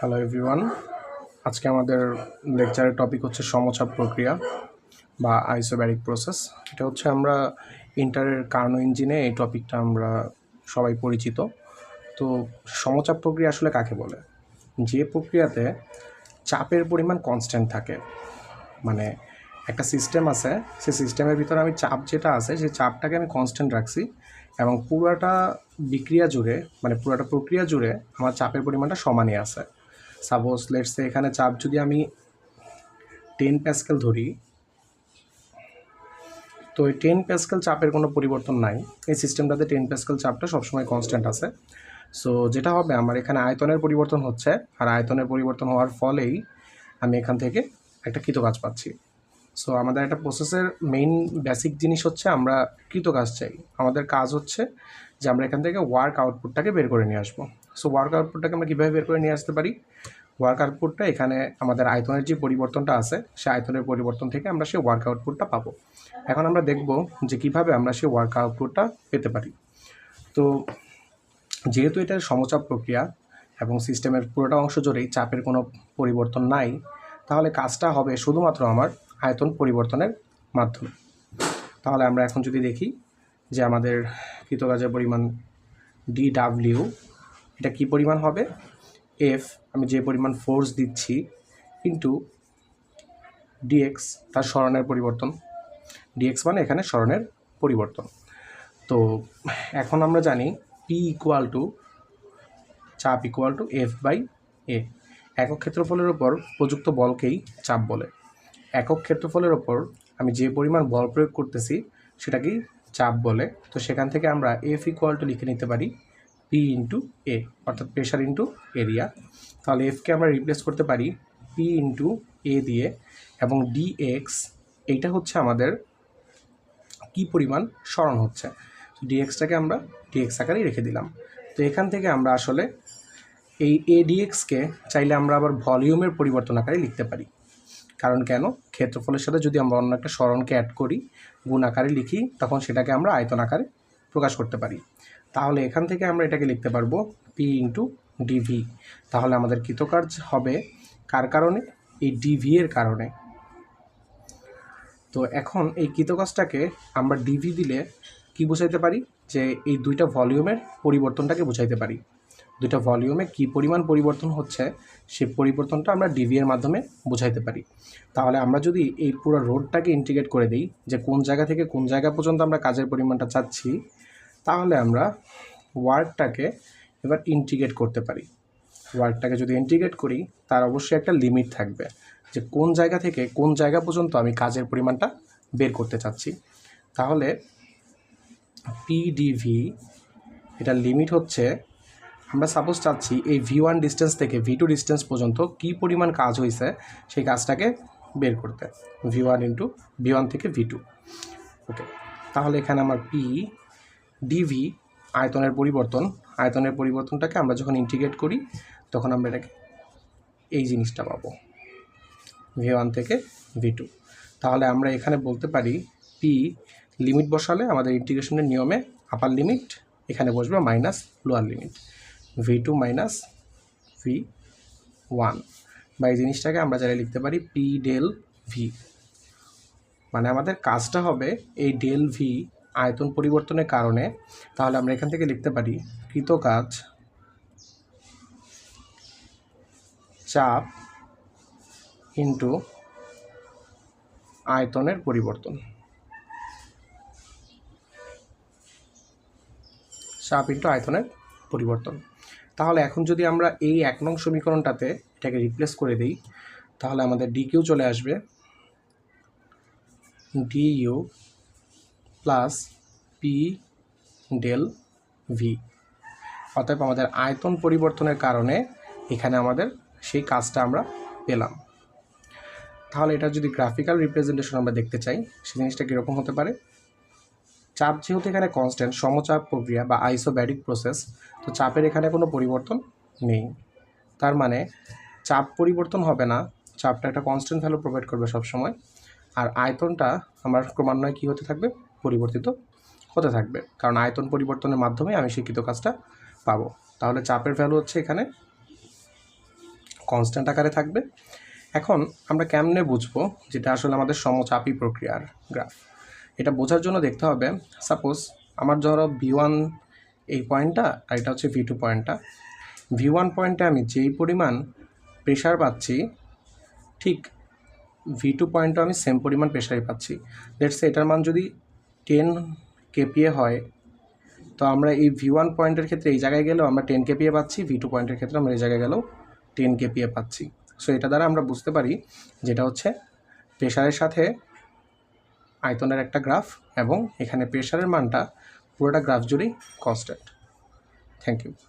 Hello everyone আজকে আমাদের লেকচারের টপিক হচ্ছে সমচাপ প্রক্রিয়া বা আইসোব্যারিক প্রসেস এটা হচ্ছে আমরা ইন্টারের কার্নো ইঞ্জিনে এই টপিকটা আমরা সবাই পরিচিত। তো সমচাপ প্রক্রিয়া আসলে কাকে বলে? যে প্রক্রিয়াতে চাপের পরিমাণ কনস্ট্যান্ট থাকে। মানে একটা সিস্টেম আছে, সেই সিস্টেমের ভিতরে আমি চাপ যেটা আছে, সেই চাপটাকে আমি কনস্ট্যান্ট রাখছি এবং পুরোটা বিক্রিয়া জুড়ে মানে পুরোটা প্রক্রিয়া জুড়ে আমার চাপের পরিমাণটা সমানই আছে। সাপোজ লেটসে এখানে চাপ যদি আমি টেন প্যাসকেল ধরি, তো এই টেন প্যাসকেল চাপের কোনো পরিবর্তন নাই। এই সিস্টেমটাতে টেন প্যাসকেল চাপটা সবসময় কনস্ট্যান্ট আছে। সো যেটা হবে, আমার এখানে আয়তনের পরিবর্তন হচ্ছে, আর আয়তনের পরিবর্তন হওয়ার ফলেই আমি এখান থেকে একটা কৃত কৃতকাজ পাচ্ছি। সো আমাদের একটা প্রসেসের মেইন বেসিক জিনিস হচ্ছে, আমরা কৃত কৃতকাজ চাই। আমাদের কাজ হচ্ছে যে আমরা এখান থেকে ওয়ার্ক আউটপুটটাকে বের করে নিয়ে আসব। সো ওয়ার্ক আউটপুটটাকে আমরা কীভাবে বের করে নিয়ে আসতে পারি? ওয়ার্ক আউটপুটটা এখানে আমাদের আয়তনের যে পরিবর্তনটা আছে, সেই আয়তনের পরিবর্তন থেকে আমরা সেই ওয়ার্ক আউটপুটটা পাবো। এখন আমরা দেখব যে কীভাবে আমরা সেই ওয়ার্ক আউটপুটটা পেতে পারি। তো যেহেতু এটা সমচাপ প্রক্রিয়া এবং সিস্টেমের পুরোটা অংশ জুড়েই চাপের কোনো পরিবর্তন নাই, তাহলে কাজটা হবে শুধুমাত্র আমার আয়তন পরিবর্তনের মাধ্যমে। তাহলে আমরা এখন যদি দেখি যে আমাদের কৃতকাজের পরিমাণ ডি ডাব্লিউ এটা কি পরিমাণ হবে? এফ আমি যে পরিমাণ ফোর্স দিচ্ছি ইন্টু ডিএক্স তার স্মরণের পরিবর্তন। ডিএক্স মানে এখানে স্মরণের পরিবর্তন। তো এখন আমরা জানি পি ইকুয়াল টু চাপ equal to F by A একক ক্ষেত্রফলের ওপর প্রযুক্ত বলকেই চাপ বলে। একক ক্ষেত্রফলের ওপর আমি যে পরিমাণ বল প্রয়োগ করতেছি, সেটাকেই চাপ বলে। তো সেখান থেকে আমরা এফ ইকুয়াল টু লিখে নিতে পারি পি ইন্টু এ অর্থাৎ প্রেশার ইন্টু এরিয়া তাহলে এফকে আমরা রিপ্লেস করতে পারি পি ইন্টু এ দিয়ে, এবং ডিএক্স এইটা হচ্ছে আমাদের কি পরিমাণ স্মরণ হচ্ছে। ডিএক্সটাকে আমরা ডিএক্স আকারেই রেখে দিলাম। তো এখান থেকে আমরা আসলে এই এ এডিএক্সকে চাইলে আমরা আবার ভলিউমের পরিবর্তন আকারে লিখতে পারি। কারণ কেন? ক্ষেত্রফলের সাথে যদি আমরা অন্য একটা স্মরণকে অ্যাড করি, গুণ আকারে লিখি, তখন সেটাকে আমরা আয়তন আকারে প্রকাশ করতে পারি। তাহলে এখান থেকে আমরা এটাকে লিখতে পারব পি ইন্টু ডিভি তাহলে আমাদের কৃতকার্য হবে কার কারণে? এই ডিভি এর কারণে। তো এখন এই কৃতকাজটাকে আমরা ডিভি দিলে কি বোঝাইতে পারি? যে এই দুইটা ভলিউমের পরিবর্তনটাকে বোঝাইতে পারি। দুইটা ভলিউমে কি পরিমাণ পরিবর্তন হচ্ছে সেই পরিবর্তনটা আমরা ডিভি এর মাধ্যমে বোঝাইতে পারি। তাহলে আমরা যদি এই পুরো রোডটাকে ইন্টিগ্রেট করে দিই, যে কোন জায়গা থেকে কোন জায়গা পর্যন্ত আমরা কাজের পরিমাণটা চাচ্ছি তাহলে আমরা ওয়ার্কটাকে এবার ইন্টিগ্রেট করতে পারি। ওয়ার্কটাকে যদি ইন্টিগ্রেট করি, তার অবশ্যই একটা লিমিট থাকবে যে কোন জায়গা থেকে কোন জায়গা পর্যন্ত আমি কাজের পরিমাণটা বের করতে চাচ্ছি। তাহলে পিডিভি এটার লিমিট হচ্ছে, আমরা সাপোজ চাচ্ছি এই ভি ওয়ান ডিস্টেন্স থেকে ভি টু ডিস্টেন্স পর্যন্ত কী পরিমাণ কাজ হয়েছে সেই কাজটাকে বের করতে। V one into V one থেকে ভি টু ওকে তাহলে এখানে আমার পি ডিভি আয়তনের পরিবর্তন। আয়তনের পরিবর্তনটাকে আমরা যখন ইন্টিগ্রেট করি, তখন আমরা এটাকে এই জিনিসটা পাবো। ভি ওয়ান থেকে ভি টু তাহলে আমরা এখানে বলতে পারি পি লিমিট বসালে আমাদের ইন্টিগ্রেশনের নিয়মে আপার লিমিট এখানে বসবে minus lower limit V two minus V one বা এই জিনিসটাকে আমরা চাইলে লিখতে পারি পি ডেল ভি মানে আমাদের কাজটা হবে এই ডেল ভি আয়তন পরিবর্তনের কারণে, তাহলে আমরা এখান থেকে লিখতে পারি কৃত কাজ চাপ ইন্টু আয়তনের পরিবর্তন। চাপ ইন্টু আয়তনের পরিবর্তন। তাহলে এখন যদি আমরা এই এক নং সমীকরণটাতে এটাকে রিপ্লেস করে দিই, তাহলে আমাদের ডি কিউ চলে আসবে D U plus P del V. অতএব আমাদের আয়তন পরিবর্তনের কারণে এখানে আমাদের সেই কাজটা আমরা পেলাম। তাহলে এটা যদি গ্রাফিক্যাল রিপ্রেজেন্টেশন আমরা দেখতে চাই, সেই জিনিসটা কীরকম হতে পারে? চাপ যেহেতু এখানে কনস্ট্যান্ট সমচাপ প্রক্রিয়া বা আইসোব্যারিক প্রসেস তো চাপের এখানে কোনো পরিবর্তন নেই। তার মানে চাপ পরিবর্তন হবে না, চাপটা একটা কনস্ট্যান্ট ভ্যালু প্রোভাইড করবে সবসময়। আর আয়তনটা আমার ক্রমান্বয়ে কী হতে থাকবে? পরিবর্তিত হতে থাকবে। কারণ আয়তন পরিবর্তনের মাধ্যমে আমি শিক্ষিত কাজটা পাবো। তাহলে চাপের ভ্যালু হচ্ছে এখানে। কনস্ট্যান্ট আকারে থাকবে। এখন আমরা কেমনে বুঝব যেটা আসলে আমাদের সমচাপী প্রক্রিয়ার গ্রাফ এটা বোঝার জন্য দেখতে হবে সাপোজ আমার ধরো ভি ওয়ান এই পয়েন্টটা আর এটা হচ্ছে ভি টু পয়েন্টটা। ভি ওয়ান পয়েন্টে আমি যেই পরিমাণ প্রেশার পাচ্ছি, ঠিক ভি টু পয়েন্টও আমি সেম পরিমাণ প্রেশারই পাচ্ছি। লেটস এটার মান যদি টেন কেপিএ হয়, তো আমরা এই ভি ওয়ান পয়েন্টের ক্ষেত্রে এই জায়গায় গেলেও আমরা টেন কেপিএ পাচ্ছি ভি টু পয়েন্টের ক্ষেত্রে আমরা এই জায়গায় গেলেও টেন কেপিএ পাচ্ছি। সো এটা দ্বারা আমরা বুঝতে পারি যেটা হচ্ছে প্রেশারের সাথে আয়তনের একটা গ্রাফ এবং এখানে প্রেশারের মানটা পুরোটা গ্রাফ জুড়েই কনস্ট্যান্ট থ্যাংক ইউ